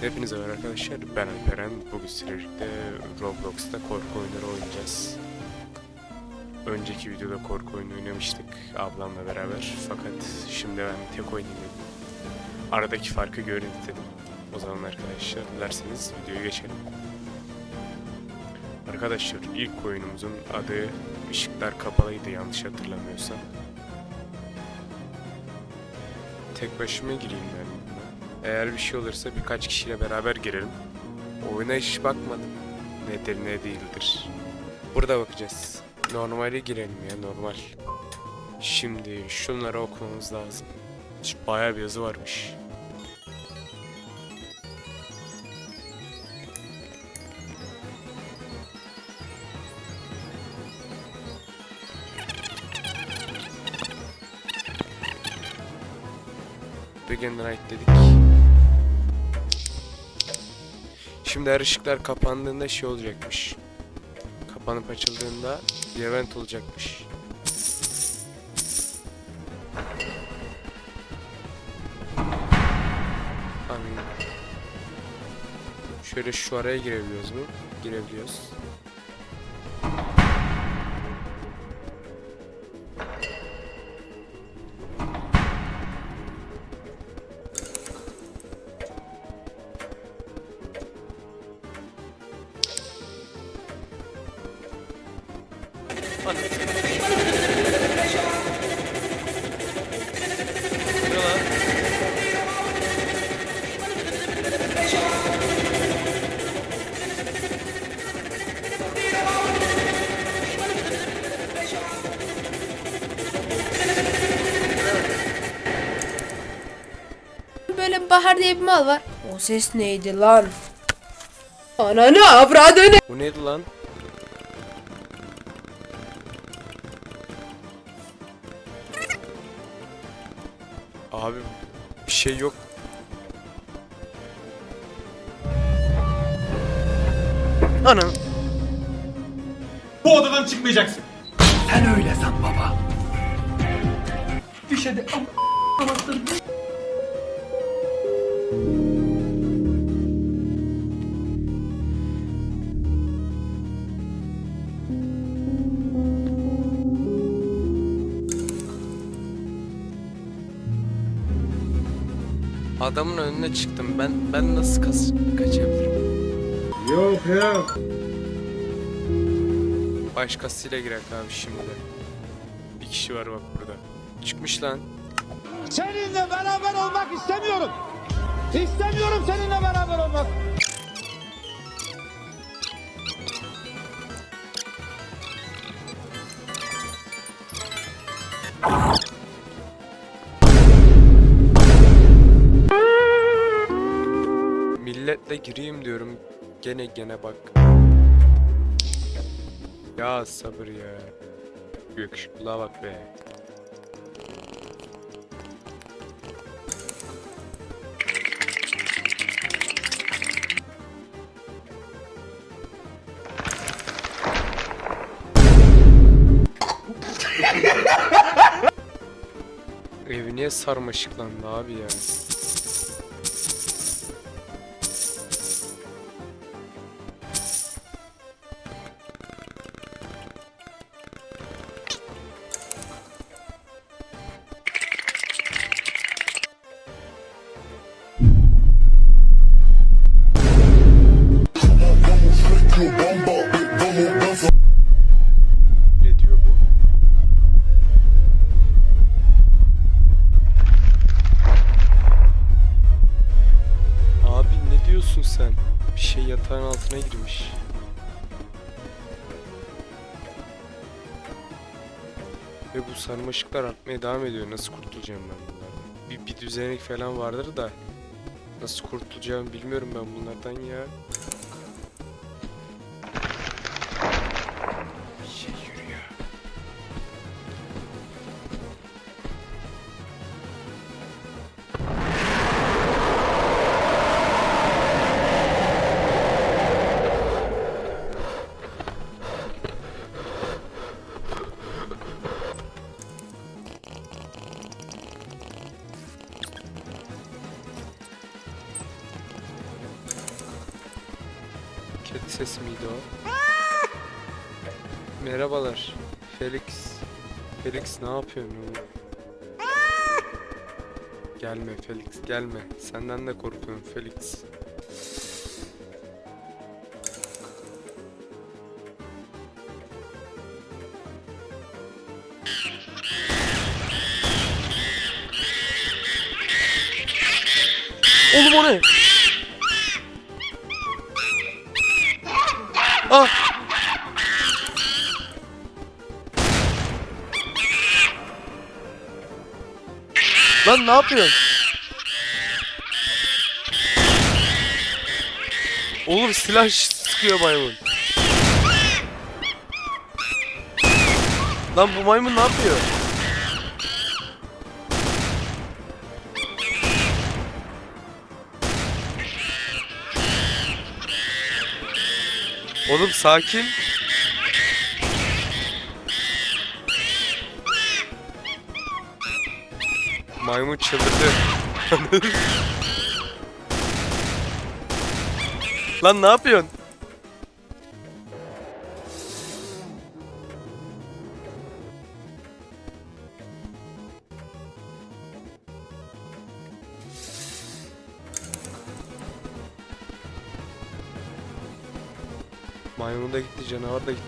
Hepinize merhaba arkadaşlar. Ben Alperen. Bugün sizlerle Roblox'ta korku oyunları oynayacağız. Önceki videoda korku oyunu oynamıştık ablamla beraber. Fakat şimdi ben tek oynayayım. Aradaki farkı görün dedim. O zaman arkadaşlar dilerseniz videoya geçelim. Arkadaşlar ilk oyunumuzun adı Işıklar Kapalıydı yanlış hatırlamıyorsam. Tek başıma gireyim ben. Eğer bir şey olursa birkaç kişiyle beraber girelim. Oyuna hiç bakmadım. Nedir ne değildir. Burada bakacağız. Normale girelim ya normal. Şimdi şunları okumamız lazım. Bayağı bir yazı varmış. Begin the Night dedik. Şimdi her ışıklar kapandığında şey olacakmış. Kapanıp açıldığında bir event olacakmış. Amin. Şöyle şu araya girebiliyoruz mu? Girebiliyoruz. Bahar diye bir mal var. O ses neydi lan? Ananı avradını. Bu neydi lan? Abi bir şey yok. Ana. Bu odadan çıkmayacaksın. Sen öyle san baba. Düş hadi. Adamın önüne çıktım. Ben ben nasıl kas kaçabilirim? Yok yok. Başkasıyla girek abi şimdi. Bir kişi var bak burada. Çıkmış lan. Seninle beraber olmak istemiyorum. İstemiyorum seninle beraber olmak. Milletle gireyim diyorum. Gene gene bak. Ya sabır ya. Yakışıklığa bak be. Evi niye sarmaşıklandı abi ya? Sarmaşıklar artmaya devam ediyor. Nasıl kurtulacağım ben bunlardan? Bir, bir düzenek falan vardır da nasıl kurtulacağımı bilmiyorum ben bunlardan ya. Ses miydi o? Merhabalar. Felix. Felix ne yapıyorsun oğlum? Gelme Felix gelme. Senden de korkuyorum Felix. Lan ne yapıyorsun? Oğlum silah sıkıyor maymun. Lan bu maymun ne yapıyor? Oğlum sakin. Maymun çıldırdı. Lan ne yapıyorsun? Maymun da gitti, canavar da gitti.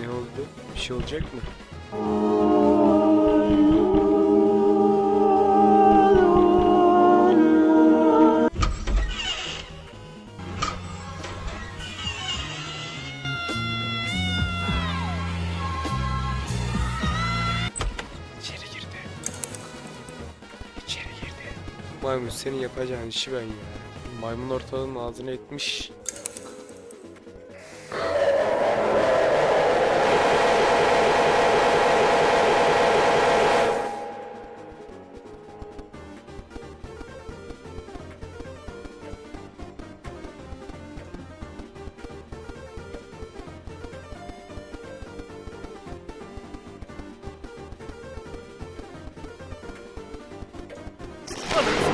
Ne oldu? Bir şey olacak mı? Maymun senin yapacağın işi ben ya. Maymun ortalığın ağzına etmiş. Aa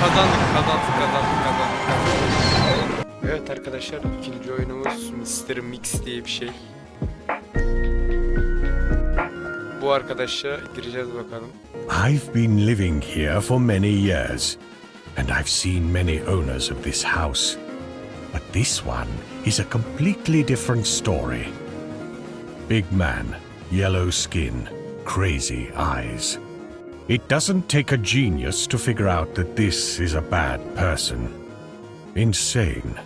kazandık kazandık kazandık kazandık kazandık. Evet arkadaşlar ikinci oyunumuz Mr. Mix diye bir şey. Bu arkadaşla gireceğiz bakalım. I've been living here for many years, and I've seen many owners of this house. But this one is a completely different story. Big man, yellow skin, crazy eyes. It doesn't take a genius to figure out that this is a bad person. Insane.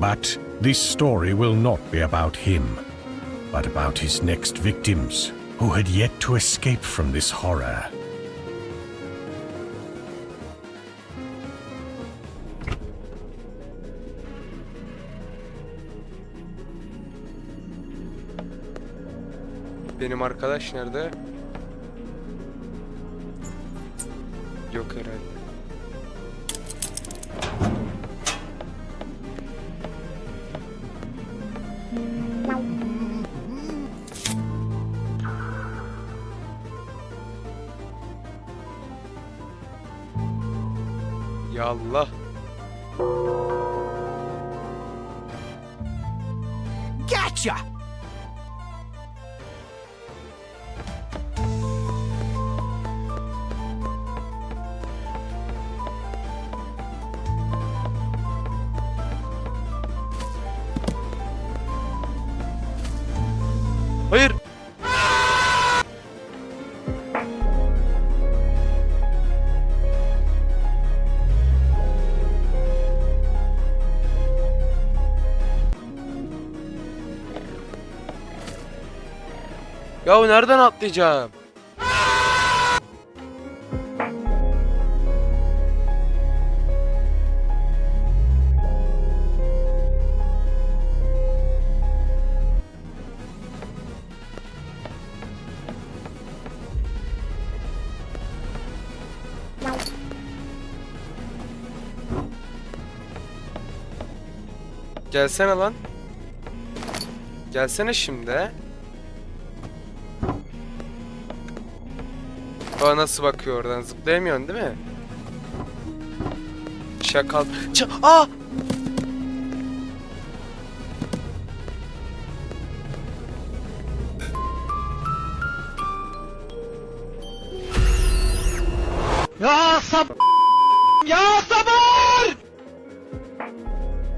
But this story will not be about him, but about his next victims, who had yet to escape from this horror. Benim arkadaş nerede? Yok herhalde. Ya. Ya nereden atlayacağım? Gelsene lan. Gelsene şimdi. Aa nasıl bakıyor oradan? Zıplayamıyorsun değil mi? Şakal. Ç Aa!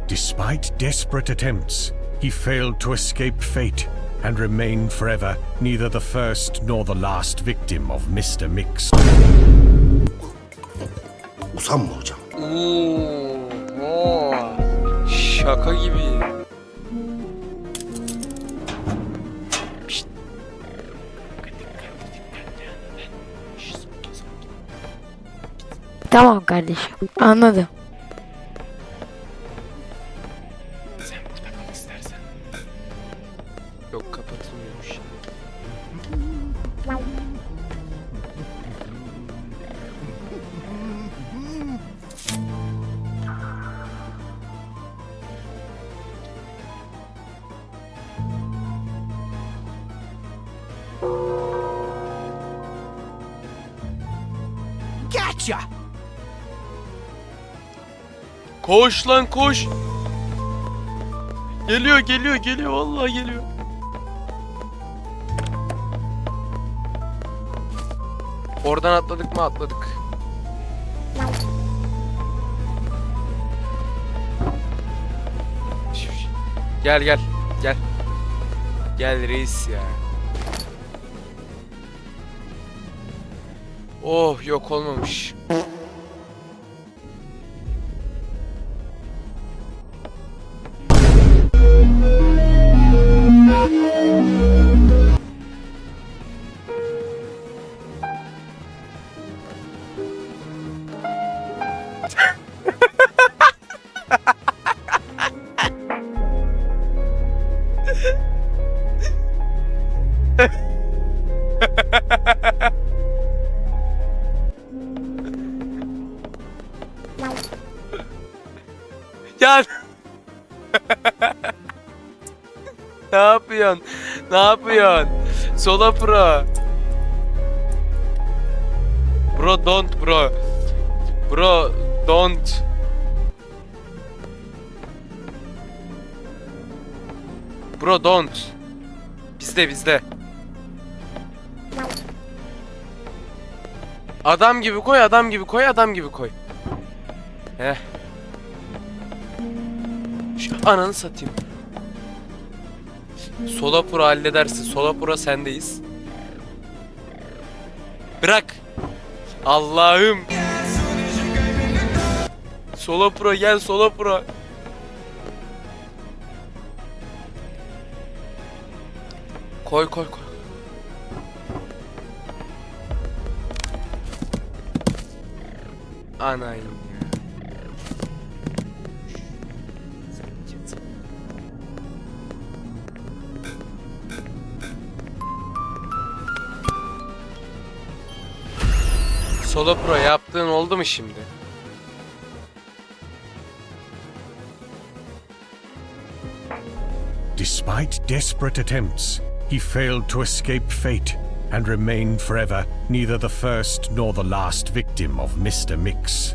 Despite desperate attempts, he failed to escape fate and remained forever neither the first nor the last victim of Mr. Mix. Usanma hocam. Oo, oo. Şaka gibi. Tamam kardeşim. Anladım. Koş lan koş. Geliyor geliyor geliyor vallahi geliyor. Oradan atladık mı atladık. Gel gel gel. Gel reis ya. Oh yok olmamış. Yapıyorsun? Ne yapıyorsun? Sola pro. Bro don't bro. Bro don't. Bro don't. Bizde bizde. Adam gibi koy, adam gibi koy, adam gibi koy. Heh. Şu ananı satayım. Sola Pro halledersin. Sola Pro sendeyiz. Bırak. Allah'ım. Sola Pro gel Sola Pro. Koy koy koy. Anayım Solo Pro yaptığın oldu mu şimdi? Despite desperate attempts, he failed to escape fate and remained forever neither the first nor the last victim of Mr. Mix.